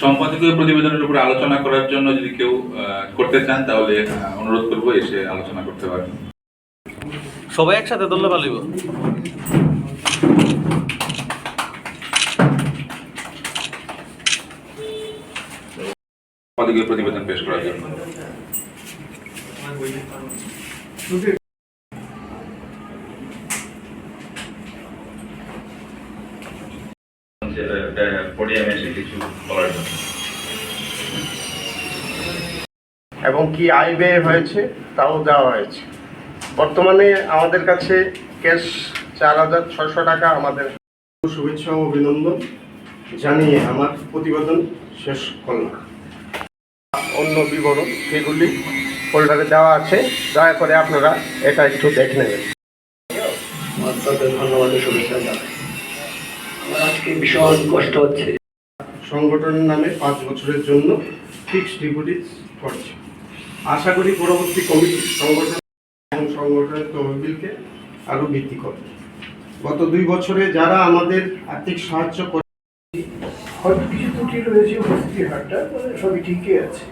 সম্পাদকীয় প্রতিবেদনের উপর আলোচনা করার জন্য যদি কেউ করতে চান তাহলে অনুরোধ করব এসে আলোচনা করতে পারেন। সবাই একসাথে ধরলে ভালো সম্পাদকীয় প্রতিবেদন পেশ করার জন্য। পডিয়ামে এসে কিছু বলার জন্য। এবং কি আয় ব্যয় হয়েছে তাও দেওয়া হয়েছে। বর্তমানে আমাদের কাছে ক্যাশ চার হাজার ছশো টাকা আমাদের। শুভেচ্ছা ও অভিনন্দন জানিয়ে আমার প্রতিবেদন শেষ করলাম। অন্য বিবরণ সেগুলি ফোল্ডারে দেওয়া আছে। দয়া করে আপনারা এটা একটু দেখে নেবেন। ধন্যবাদ শুভেচ্ছা জানাই। আমার আজকে ভীষণ কষ্ট হচ্ছে। সংগঠনের নামে পাঁচ বছরের জন্য ফিক্সড ডিপোজিট করছে। আশা করি পরবর্তী কমিটি সংগঠন এবং সংগঠনের তহবিলকে আরও বৃদ্ধি করবে। গত দুই বছরে যারা আমাদের আর্থিক সাহায্য করে হয়তো কিছু ত্রুটি রয়েছে উপস্থিতির হারটা সবই ঠিকই আছে।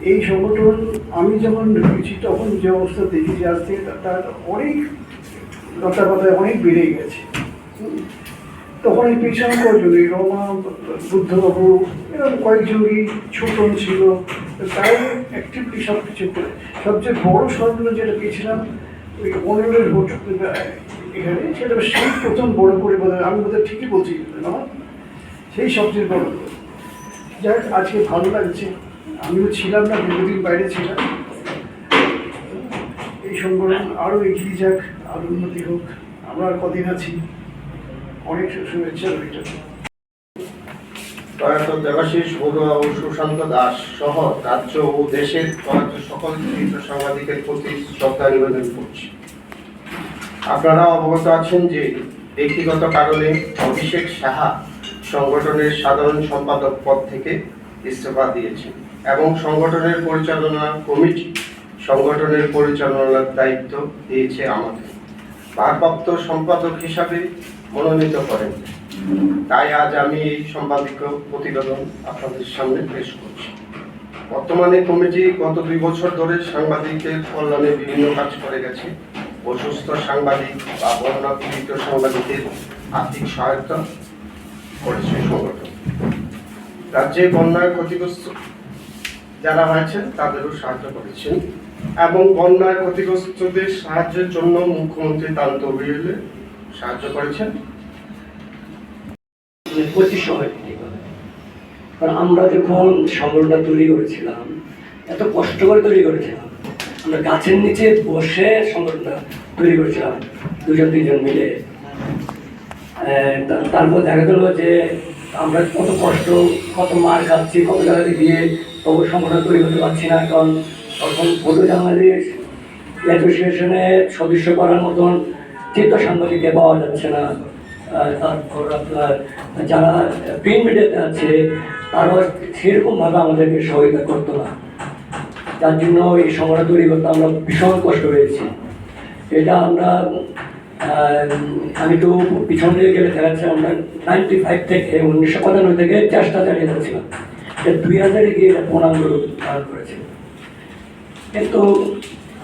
এই সংগঠন আমি যখন ঢুকেছি তখন যে অবস্থা দেখি আজ থেকে তা- তার অনেক লতা পাতায় অনেক বেড়ে গেছে। তখন এই পেছনে এই রমা, বুদ্ধবাবু, এরকম কয়েকজনই ছোটন ছিল। তাই অ্যাক্টিভলি সব কিছু করে। সবচেয়ে বড় সরঞ্জাম যেটা পেয়েছিলাম, ওই অনিলের ভোট এখানে, সেটা সেই প্রথম বড় করে বোধ আমি বোধহয় ঠিকই বলছি না সেই সবচেয়ে বড়। যাক, আজকে ভালো লাগছে। আমিও ছিলাম না, দীর্ঘদিন বাইরে ছিলাম। এই সংগঠন আরও এগিয়ে যাক, আরও উন্নতি হোক। আমরা কদিন আছি। অনেক শুভেচ্ছা রইল দেবাশিস বড়ুয়া ও সুশান্ত দাস সহ রাজ্য ও দেশের সকল সাংবাদিকের প্রতি শ্রদ্ধা নিবেদন করছি। আপনারা অবগত আছেন যে ব্যক্তিগত কারণে অভিষেক সাহা সংগঠনের সাধারণ সম্পাদক পদ থেকে ইস্তফা দিয়েছেন এবং সংগঠনের পরিচালনা কমিটি সংগঠনের পরিচালনার দায়িত্ব দিয়েছে আমাদের। ভারপ্রাপ্ত সম্পাদক হিসাবে মনোনীত করেন। তাই আজ আমি এই সম্পাদকীয় প্রতিবেদন আপনাদের সামনে পেশ করছি। বর্তমানে কমিটি গত দুই বছর ধরে সাংবাদিকের কল্যাণে বিভিন্ন কাজ করে গেছে। অসুস্থ সাংবাদিক বা বন্যা পীড়িত সাংবাদিকের আর্থিক সহায়তা করেছে সংগঠন। রাজ্যে বন্যায় ক্ষতিগ্রস্ত যারা হয়েছেন তাদেরও সাহায্য করেছেন এবং বন্যায় ক্ষতিগ্রস্তদের সাহায্যের জন্য মুখ্যমন্ত্রী তার তহবিলে সাহায্য করেছেন? কারণ আমরা যখন তৈরি করেছিলাম, এত কষ্ট করে তৈরি করেছিলাম, আমরা গাছের নিচে বসে তৈরি করেছিলাম, দুজন, তিনজন মিলে। তারপর দেখা গেল যে আমরা কত কষ্ট, কত মার খাচ্ছি, কত জায়গাতে গিয়ে তবু সংগঠন তৈরি করতে পারছি না, কারণ তখন ফটো জার্নালিস্ট অ্যাসোসিয়েশনে সদস্য করার মতন চিত্র সাংবাদিককে পাওয়া যাচ্ছে না। তারপর আপনার যারা প্রিন্ট মিডিয়াতে আছে, তারাও সেরকমভাবে আমাদেরকে সহযোগিতা করতো না। তার জন্য এই সংগঠন তৈরি করতে আমরা ভীষণ কষ্ট পেয়েছি। এটা আমরা আমি তো পিছন দিয়ে গেলে দেখা যাচ্ছে আমরা নাইনটি ফাইভ থেকে উনিশশো পঁচানব্বই থেকে চেষ্টা চালিয়ে যাচ্ছিলাম। দুই হাজারে গিয়ে এটা রূপ ধারণ করেছে। কিন্তু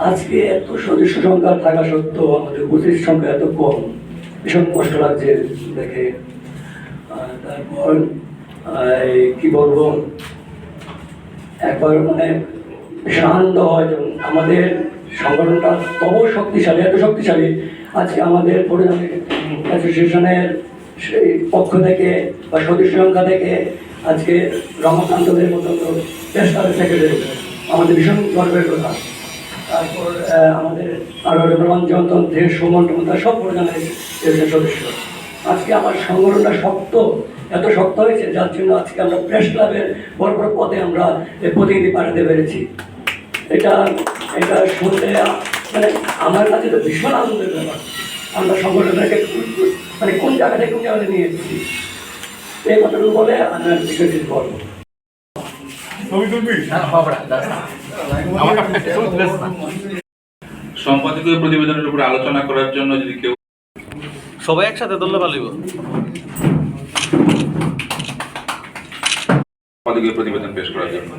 আজকে এত সদস্য সংখ্যা থাকা সত্ত্বেও আমাদের উপস্থিত সংখ্যা এত কম, ভীষণ কষ্ট লাগছে দেখে। তারপর কি বলব, একবার মানে ভীষণ আনন্দ হয় যে আমাদের সংগঠনটা তবু শক্তিশালী, এত শক্তিশালী, আজকে আমাদের অ্যাসোসিয়েশনের সেই পক্ষ থেকে বা সদস্য সংখ্যা থেকে আজকে রমাকান্তদের মতো চেষ্টার সেক্রেটারি আমাদের ভীষণ গর্বের কথা। তারপর আমাদের আরও রঞ্জন থেকে সুমন টমতা সব পরিণামের সদস্য। আজকে আমার সংগঠনটা শক্ত, এত শক্ত হয়েছে, যার জন্য আজকে আমরা প্রেস ক্লাবের বড় বড় পদে আমরা প্রতিনিধি পাঠাতে পেরেছি। এটা এটা শুনলে মানে আমার কাছে তো ভীষণ আনন্দের ব্যাপার। আমরা সংগঠনটাকে মানে কোন জায়গা থেকে কোন জায়গায় নিয়ে এসেছি? এই কথাটুকু বলে আমি আর কিছু কিছু বলব সম্পাদকীয় প্রতিবেদনের উপর আলোচনা করার জন্য যদি কেউ সবাই একসাথে ধরলে ভালো সম্পাদকীয় পদকীয় প্রতিবেদন পেশ করার জন্য।